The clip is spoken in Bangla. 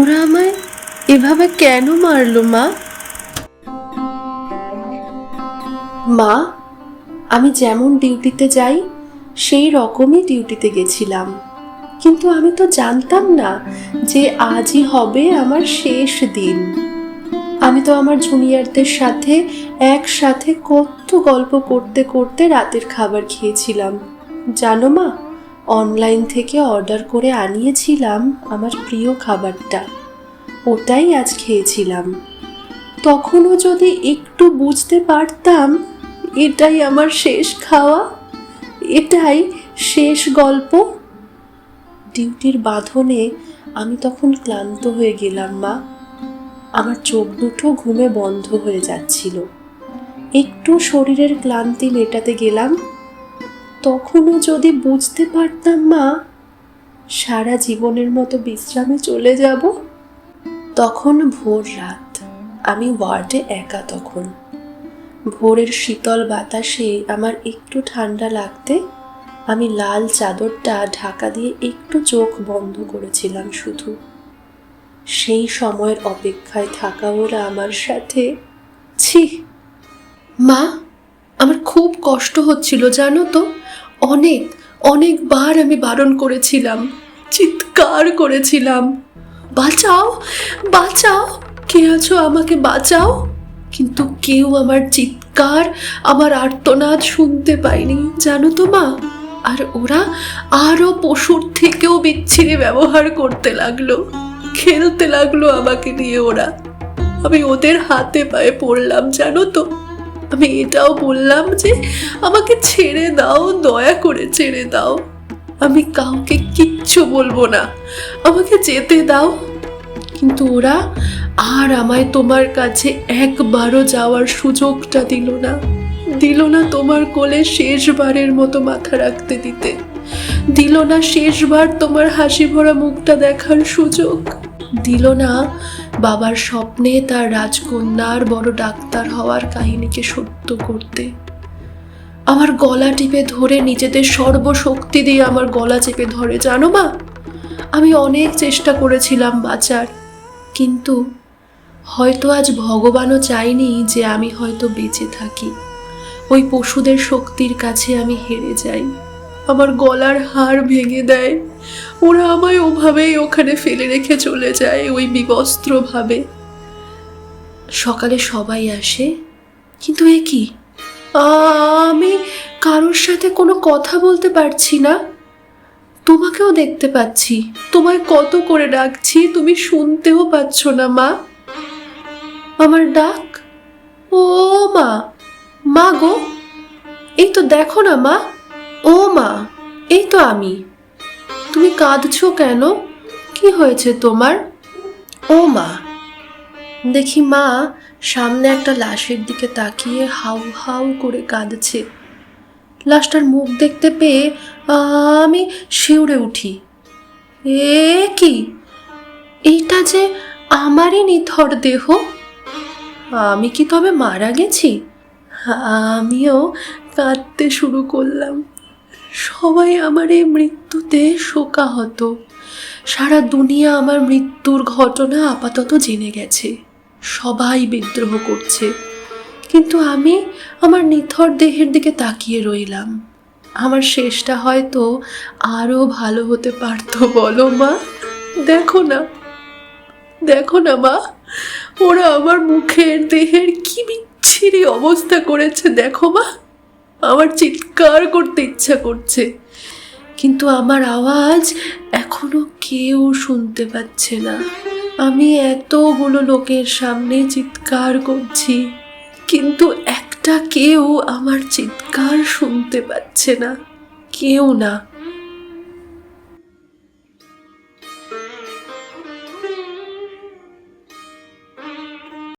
ওরা আমায় এভাবে কেন মারলো, মা? মা, আমি যেমন ডিউটিতে যাই, সেই রকমই ডিউটিতে গেছিলাম। কিন্তু আমি তো জানতাম না যে আজই হবে আমার শেষ দিন। আমি তো আমার জুনিয়রদের সাথে একসাথে কত গল্প করতে করতে রাতের খাবার খেয়েছিলাম। জানো মা অনলাইন থেকে অর্ডার করে আনিয়েছিলাম আমার প্রিয় খাবারটা। ওটাই আজ খেয়েছিলাম। তখনও যদি একটু বুঝতে পারতাম, এটাই আমার শেষ খাওয়া, এটাই শেষ গল্প। ডিউটির বাঁধনে আমি তখন ক্লান্ত হয়ে গেলাম, মা। আমার চোখ দুটো ঘুমে বন্ধ হয়ে যাচ্ছিল। একটু শরীরের ক্লান্তি মেটাতে গেলাম তখনও যদি বুঝতে পারতাম মা, সারা জীবনের মতো বিশ্রামে চলে যাব, তখন ভোর রাত আমি ওয়ার্ডে একা তখন। ভোরের শীতল বাতাসে আমার একটু ঠান্ডা লাগতে আমি লাল চাদরটা ঢাকা দিয়ে একটু চোখ বন্ধ করেছিলাম শুধু। সেই সময়ের অপেক্ষায় থাকা ওরা আমার সাথে, ছি! মা, আমার খুব কষ্ট হচ্ছিল জানো তো? অনেক, অনেকবার আমি বারণ করেছিলাম, চিৎকার করেছিলাম। বাঁচাও বাঁচাও, কে আছো আমাকে বাঁচাও? কিন্তু কেউ আমার চিৎকার, আমার আর্তনাদ শুনতে পায়নি, জানো তো মা? আর ওরা আরও পশুর থেকেও বিচ্ছিরি ব্যবহার করতে লাগল, খেলতে লাগল আমাকে নিয়ে ওরা। আমি ওদের হাতে পায়ে পড়লাম, জানো তো? আমি এটাও বললাম যে আমাকে ছেড়ে দাও, দয়া করে ছেড়ে দাও। আমি কাউকে কিচ্ছু বলব না। আমাকে যেতে দাও। কিন্তু ওরা আর আমায় তোমার কাছে একবারও যাওয়ার সুযোগটা দিল না। দিল না তোমার কোলে শেষবারের মতো মাথা রাখতে দিতে। দিল না শেষবার তোমার হাসি ভরা মুখটা দেখার সুযোগ। দিল না বাবার স্বপ্নে তার রাজকন্যার বড় ডাক্তার হওয়ার কাহিনীকে সত্য করতে। আমার গলা টিপে ধরে নিজেদের সর্বশক্তি দিয়ে আমার গলা চেপে ধরে, জানো মা? আমি অনেক চেষ্টা করেছিলাম বাঁচার, কিন্তু হয়তো আজ ভগবানও চাইনি যে আমি হয়তো বেঁচে থাকি। ওই পশুদের শক্তির কাছে আমি হেরে যাই। আমার গলার হাড় ভেঙে দেয়। ওরা আমায় ওভাবেই ওখানে ফেলে রেখে চলে যায় ওই বিবস্ত্রভাবে সকালে সবাই আসে, কিন্তু এ কি? আমি কারোর সাথে কোনো কথা বলতে পারছি না। তোমাকেও দেখতে পাচ্ছি। তোমায় কত করে ডাকছি, তুমি শুনতেও পাচ্ছ না, মা। আমার ডাক? ও, মা। মা গো, এই তো দেখো না, মা। ও মা, এই তো আমি। তুমি কাঁদছো কেন? কি হয়েছে তোমার? ও মা, দেখি মা সামনে একটা লাশের দিকে তাকিয়ে হাউ হাউ করে কাঁদছে। লাশটার মুখ দেখতে পেয়ে আমি শিউরে উঠি। এ, কি? এইটা যে আমারই নিথর দেহ? আমি কি তবে মারা গেছি? আমিও কাঁদতে শুরু করলাম। সবাই আমার এই মৃত্যুতে শোকাহত সারা দুনিয়া আমার মৃত্যুর ঘটনা আপাতত জেনে গেছে। সবাই বিদ্রোহ করছে। কিন্তু আমি আমার নিথর দেহের দিকে তাকিয়ে রইলাম। আমার শেষটা হয়তো আরও ভালো হতে পারতো, বলো মা। দেখো না। দেখো না মা। ওরা আমার মুখের দেহের কি বিচ্ছিরি অবস্থা করেছে, দেখো মা। আমার চিৎকার করতে ইচ্ছা করছে। কিন্তু আমার আওয়াজ এখনও কেউ শুনতে পাচ্ছে না। আমি এতগুলো লোকের সামনে চিৎকার করছি, কিন্তু একটা কেউ আমার চিৎকার শুনতে পাচ্ছে না। কেউ না।